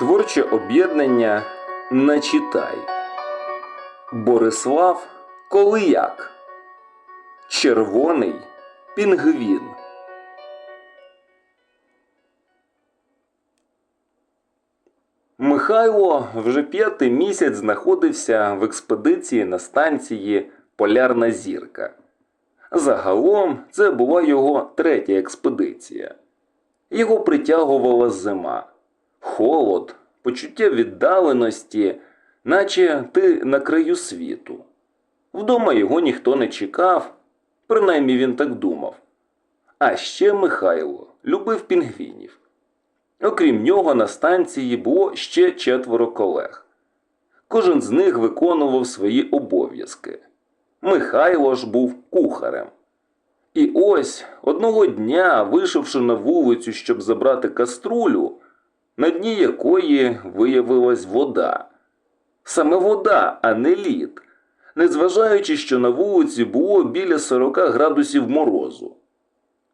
Творче об'єднання Начитай. Борислав Колияк. Червоний пінгвін. Михайло вже п'ятий місяць знаходився в експедиції на станції Полярна зірка. Загалом це була його третя експедиція. Його притягувала зима, холод, почуття віддаленості, наче ти на краю світу. Вдома його ніхто не чекав, принаймні він так думав. А ще Михайло любив пінгвінів. Окрім нього, на станції було ще четверо колег. Кожен з них виконував свої обов'язки. Михайло ж був кухарем. І ось одного дня, вийшовши на вулицю, щоб забрати каструлю, на дні якої виявилась вода. Саме вода, а не лід, незважаючи, що на вулиці було біля 40 градусів морозу.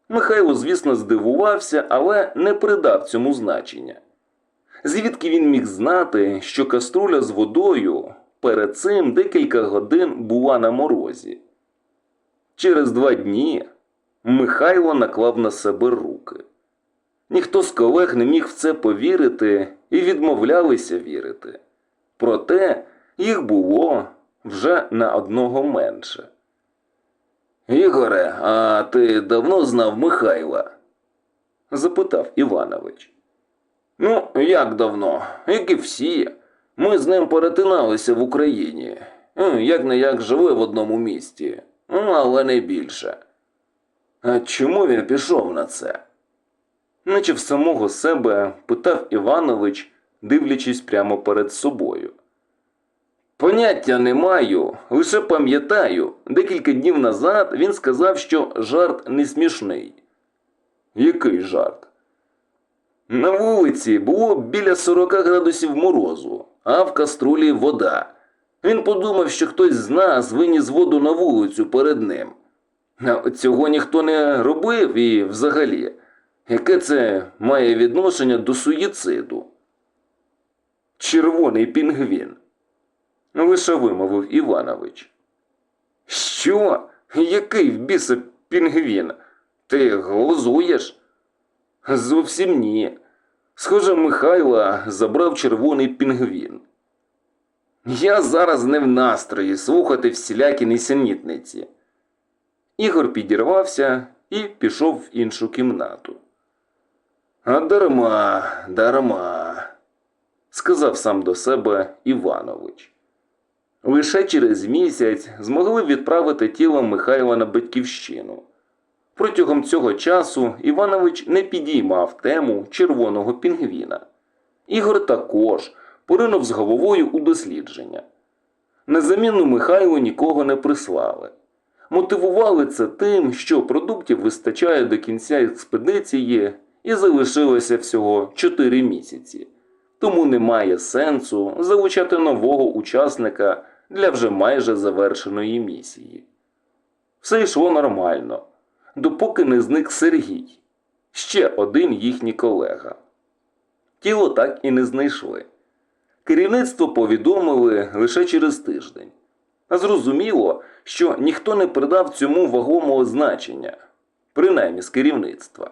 Михайло, звісно, здивувався, але не придав цьому значення. Звідки він міг знати, що каструля з водою перед цим декілька годин була на морозі? Через два дні Михайло наклав на себе руки. Ніхто з колег не міг в це повірити і відмовлялися вірити. Проте їх було вже на одного менше. Ігоре, а ти давно знав Михайла? запитав Іванович. Ну, як давно, як і всі. Ми з ним перетиналися в Україні. Як не як жили в одному місті, ну, але не більше. А чому він пішов на це? Наче в самого себе питав Іванович, дивлячись прямо перед собою. Поняття не маю, лише пам'ятаю, декілька днів назад він сказав, що жарт не смішний. Який жарт? На вулиці було біля 40 градусів морозу, а в каструлі вода. Він подумав, що хтось з нас виніс воду на вулицю перед ним. Цього ніхто не робив і взагалі. Яке це має відношення до суїциду? Червоний пінгвін. Лише вимовив Іванович. Що? Який в біса пінгвін? Ти глузуєш? Зовсім ні. Схоже, Михайла забрав червоний пінгвін. Я зараз не в настрої слухати всілякі несенітниці. Ігор підірвався і пішов в іншу кімнату. А дарма, дарма, сказав сам до себе Іванович. Лише через місяць змогли відправити тіло Михайла на батьківщину. Протягом цього часу Іванович не підіймав тему червоного пінгвіна. Ігор також поринув з головою у дослідження. На заміну Михайлу нікого не прислали. Мотивували це тим, що продуктів вистачає до кінця експедиції і залишилося всього 4 місяці. Тому немає сенсу залучати нового учасника для вже майже завершеної місії. Все йшло нормально, допоки не зник Сергій, ще один їхній колега. Тіло так і не знайшли. Керівництво повідомили лише через тиждень. Зрозуміло, що ніхто не придав цьому вагомого значення, принаймні з керівництва.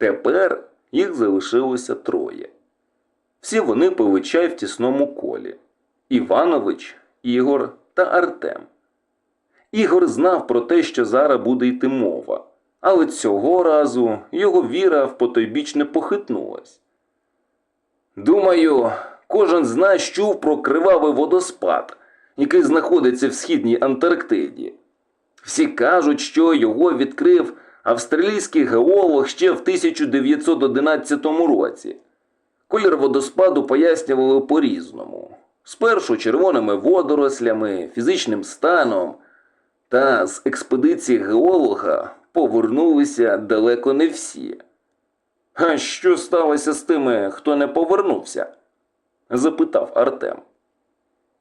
Тепер їх залишилося троє. Всі вони пили чай в тісному колі Іванович, Ігор та Артем. Ігор знав про те, що зараз буде йти мова, але цього разу його віра в потойбіч не похитнулась. Думаю, кожен з нас чув про кривавий водоспад, який знаходиться в східній Антарктиді. Всі кажуть, що його відкрив австралійський геолог ще в 1911 році. Колір водоспаду пояснювали по-різному. Спершу червоними водорослями, фізичним станом, та з експедиції геолога повернулися далеко не всі. А що сталося з тими, хто не повернувся? запитав Артем.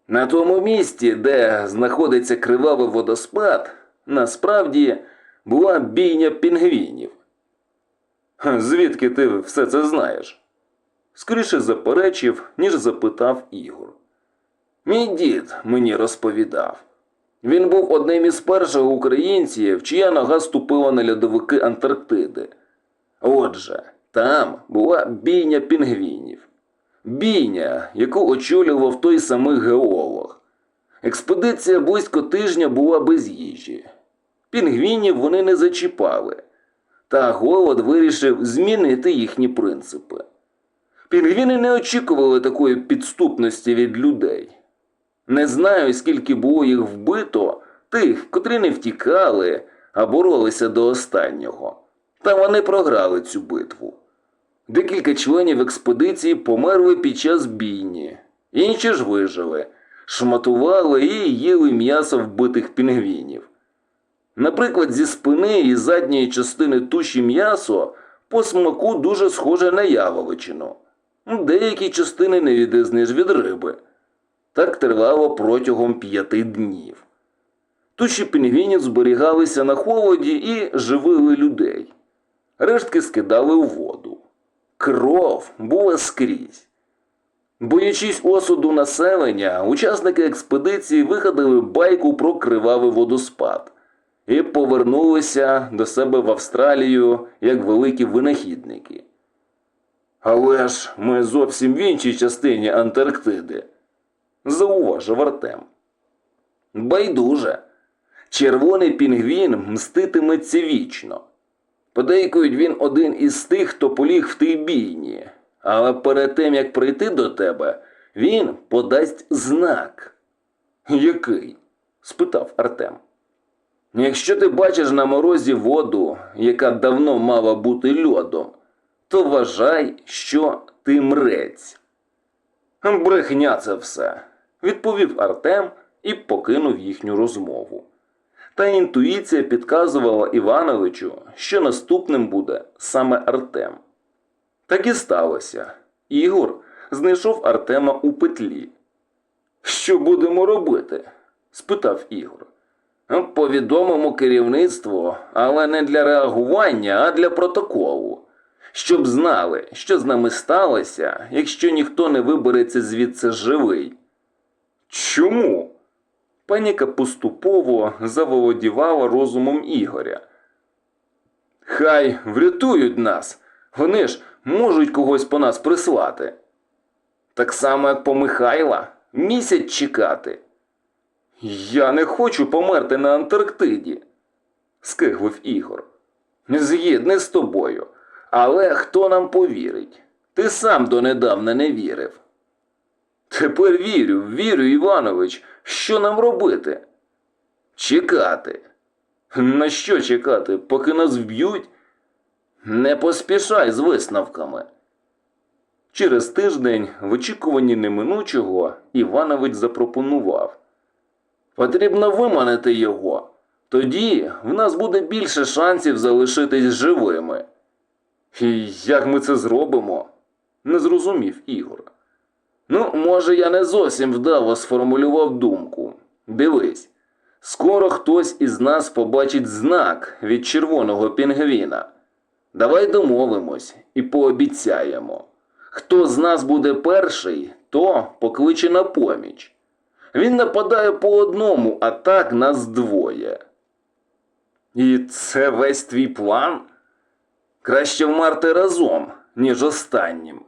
На тому місці, де знаходиться кривавий водоспад, насправді була бійня пінгвінів. Звідки ти все це знаєш? скоріше заперечив, ніж запитав Ігор. Мій дід мені розповідав. Він був одним із перших українців, чия нога ступила на льодовики Антарктиди. Отже, там була бійня пінгвінів. Бійня, яку очолював той самий геолог. Експедиція близько тижня була без їжі. Пінгвінів вони не зачіпали, та голод вирішив змінити їхні принципи. Пінгвіни не очікували такої підступності від людей. Не знаю, скільки було їх вбито, тих, котрі не втікали, а боролися до останнього. Та вони програли цю битву. Декілька членів експедиції померли під час бійні, інші ж вижили, шматували і їли м'ясо вбитих пінгвінів. Наприклад, зі спини і задньої частини туші м'ясо по смаку дуже схоже на яловичину. Деякі частини не відрізні ж від риби. Так тривало протягом п'яти днів. Туші пінгвінів зберігалися на холоді і живили людей. Рештки скидали у воду. Кров була скрізь. Боячись осуду населення, учасники експедиції вигадали байку про кривавий водоспад і повернулися до себе в Австралію як великі винахідники. Але ж ми зовсім в іншій частині Антарктиди, зауважив Артем. Байдуже. Червоний пінгвін мститиметься вічно. Подейкують він один із тих, хто поліг в тій бійні. Але перед тим, як прийти до тебе, він подасть знак. Який? спитав Артем. Якщо ти бачиш на морозі воду, яка давно мала бути льодом, то вважай, що ти мрець. Брехня це все, відповів Артем і покинув їхню розмову. Та інтуїція підказувала Івановичу, що наступним буде саме Артем. Так і сталося. Ігор знайшов Артема у петлі. Що будемо робити? спитав Ігор. Повідомимо керівництво, але не для реагування, а для протоколу. Щоб знали, що з нами сталося, якщо ніхто не вибереться звідси живий. Чому? Паніка поступово заволодівала розумом Ігоря. Хай врятують нас. Вони ж можуть когось по нас прислати. Так само, як по Михайла, місяць чекати. Я не хочу померти на Антарктиді, скиглив Ігор. Згідний з тобою. Але хто нам повірить? Ти сам донедавна не вірив. Тепер вірю, вірю, Іванович, що нам робити? Чекати. На що чекати, поки нас вб'ють? Не поспішай з висновками. Через тиждень, в очікуванні неминучого, Іванович запропонував. Потрібно виманити його. Тоді в нас буде більше шансів залишитись живими. І як ми це зробимо? не зрозумів Ігор. Ну, може, я не зовсім вдало сформулював думку. Дивись, скоро хтось із нас побачить знак від червоного пінгвіна. Давай домовимось і пообіцяємо. Хто з нас буде перший, то покличе на поміч. Він нападає по одному, а так нас двоє. І це весь твій план? Краще вмерти разом, ніж останнім.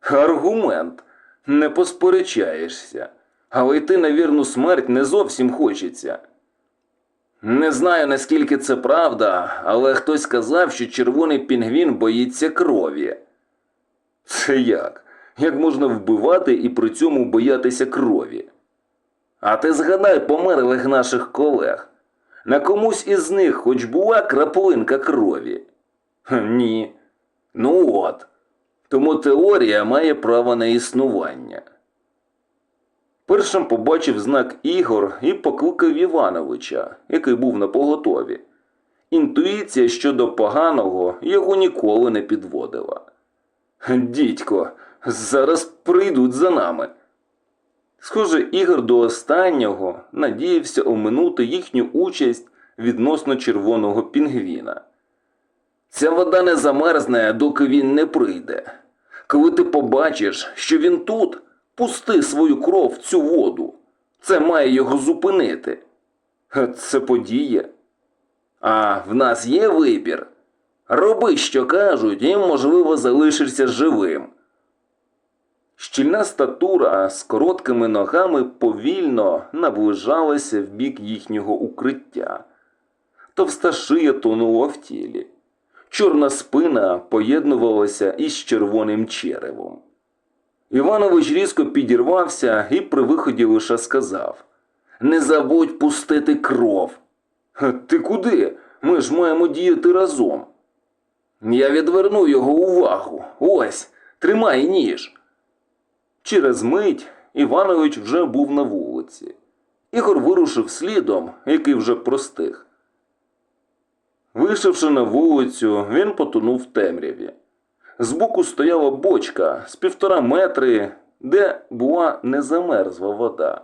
Аргумент, не посперечаєшся, але йти на вірну смерть не зовсім хочеться. Не знаю, наскільки це правда, але хтось сказав, що червоний пінгвін боїться крові. Це як? Як можна вбивати і при цьому боятися крові? А ти згадай померлих наших колег. На комусь із них хоч була краплинка крові. Ні. Ну от. Тому теорія має право на існування. Першим побачив знак Ігор і покликав Івановича, який був на поготові. Інтуїція щодо поганого його ніколи не підводила. Дідько, зараз прийдуть за нами. Схоже, Ігор до останнього надіявся оминути їхню участь відносно червоного пінгвіна. Ця вода не замерзне, доки він не прийде. Коли ти побачиш, що він тут, пусти свою кров в цю воду. Це має його зупинити. Це подія. А в нас є вибір. Роби, що кажуть, і, можливо, залишишся живим. Щільна статура з короткими ногами повільно наближалася в бік їхнього укриття. Товста шия тонула в тілі. Чорна спина поєднувалася із червоним черевом. Іванович різко підірвався і при виході лише сказав: Не забудь пустити кров. Ти куди? Ми ж маємо діяти разом. Я відверну його увагу. Ось, тримай ніж. Через мить Іванович вже був на вулиці. Ігор вирушив слідом, який вже простих. Вийшовши на вулицю, він потонув в темряві. Збоку стояла бочка з півтора метри, де була не замерзла вода.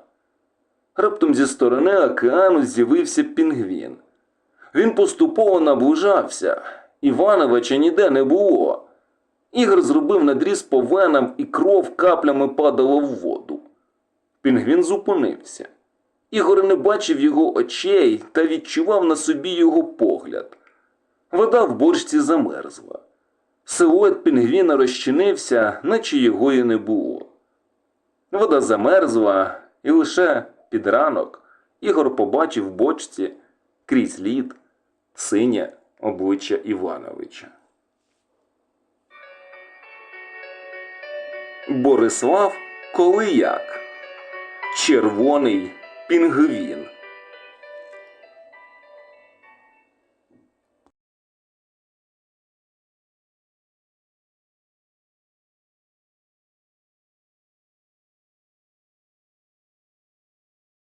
Раптом зі сторони океану з'явився пінгвін. Він поступово наближався. Івановича ніде не було. Ігор зробив надріз по венам, і кров каплями падала в воду. Пінгвін зупинився. Ігор не бачив його очей та відчував на собі його погляд. Вода в борщці замерзла. Силует пінгвіна розчинився, наче його і не було. Вода замерзла, і лише під ранок Ігор побачив в бочці крізь лід синє обличчя Івановича. Борислав Колияк. Червоний пінгвін